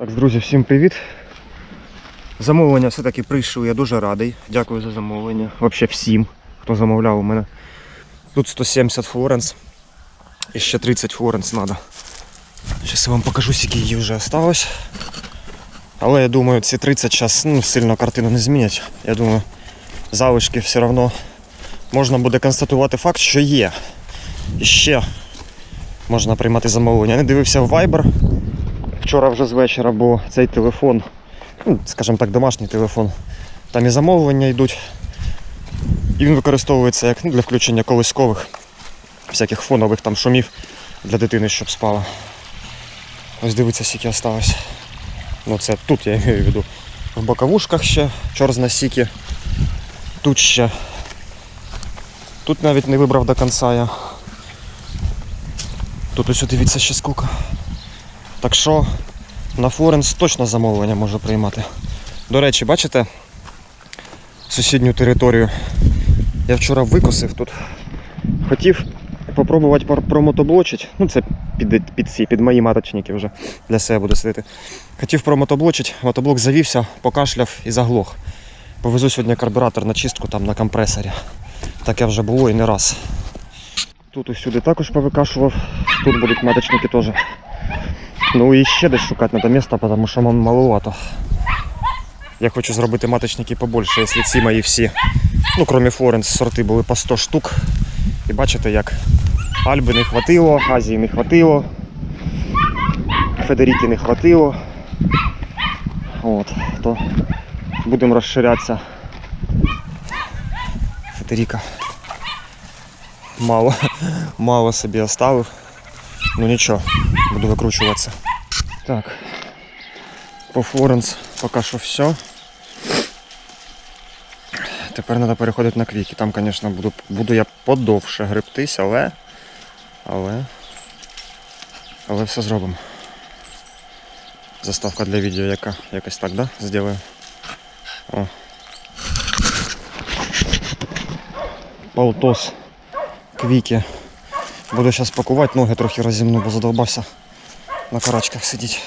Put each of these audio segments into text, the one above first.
Так, друзі, всім привіт. Замовлення все-таки прийшов, я дуже радий. Дякую за замовлення. Взагалі всім, хто замовляв у мене. Тут 170 флоренс. І ще 30 флоренс треба. Зараз я вам покажу, скільки її вже осталось. Але я думаю, ці 30 зараз ну, сильно картину не змінять. Я думаю, залишки все одно можна буде констатувати факт, що є. І ще можна приймати замовлення. Я не дивився в Viber вчора вже з вечора, бо цей телефон, ну, скажімо так, домашній телефон, там і замовлення йдуть. І він використовується як ну, для включення колискових, всяких фонових там шумів для дитини, щоб спала. Ось дивіться, скільки осталось. Ну це тут я маю в виду. В боковушках ще чорзна сіки. Тут ще. Тут навіть не вибрав до кінця я. Тут ось дивіться ще скільки. Так що на Флоренс точно замовлення можу приймати. До речі, бачите сусідню територію? Я вчора викосив тут. Хотів попробувати промотоблочити. Ну це під, під ці, під мої маточники вже для себе буду сидіти. Хотів промотоблочити, мотоблок завівся, покашляв і заглох. Повезу сьогодні карбюратор на чистку там на компресорі. Таке вже було і не раз. Тут усюди також повикашував. Тут будуть маточники теж. Ну і ще десь шукати треба місце, тому що мам маловато. Я хочу зробити маточники побольше, якщо ці мої всі, ну крім Флоренс, сорти були по 100 штук. І бачите, як Альби не хватило, Азії не хватило, Федеріки не хватило. От, то будемо розширятися. Федеріка мало, мало собі оставив. Ну нічого, буду викручуватися. Так. По Флоренс поки що все. Тепер треба переходити на квіки. Там, звісно, буду, буду я подовше гребтись, але. Але. Але все зробимо. Заставка для відео яка? Якось так, да? Зроблю. О. Полтос. Квіки. Буду зараз пакувати, ноги трохи розімну, бо задовбався на карачках сидіти.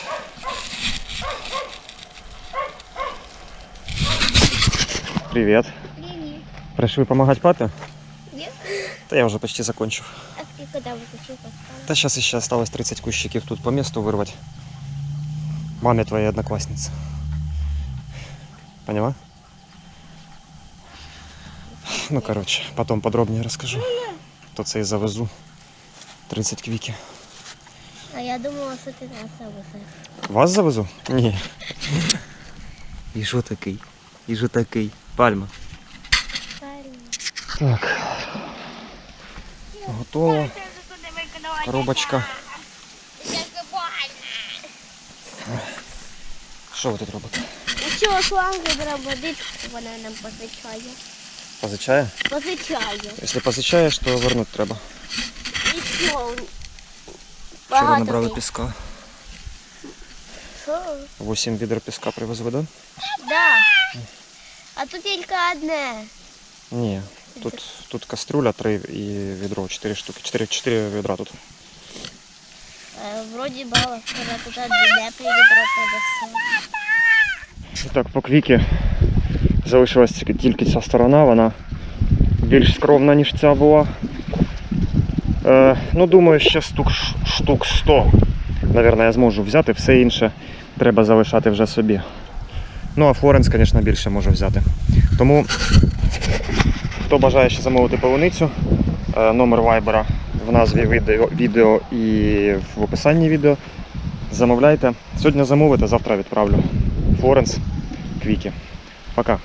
Привет. Привет. Пришли помогать папе? Нет? Да я уже почти закончил. А ты когда выключил поставил? Да сейчас еще осталось 30 кущиков тут по месту вырвать. Маме твоей одноклассницы. Поняла? Ну, короче, потом подробнее расскажу. То це і завезу. 30 квіки. А я думала, что ты нас высадишь. Вас завезу? Ні. І що такий? І що такий? Пальма. Пальма. Так. Готово. Коробочка. Що ви тут робите? Нічого, шланг забрав водичку, вона нам позичає. Позичає? Позичає. Якщо позичаєш, то вернути треба. Вчора Багато набрали не- піска. Що? 8 відер піска привезли, да? Да. А тут тільки одне. Ні. Тут, тут каструля 3 і відро 4 штуки. 4, 4 відра тут. Е, Вроді бала, коли тут одне привідро подесе. І так, по квіки залишилась тільки ця сторона, вона більш скромна, ніж ця була. Е, ну, думаю, ще штук, штук 100. Наверно, я зможу взяти, все інше треба залишати вже собі. Ну, а Флоренс, звісно, більше можу взяти. Тому, хто бажає ще замовити полуницю, е, номер вайбера в назві відео, відео і в описанні відео. Замовляйте. Сьогодні замовите, завтра відправлю. Флоренс, квіки. Пока.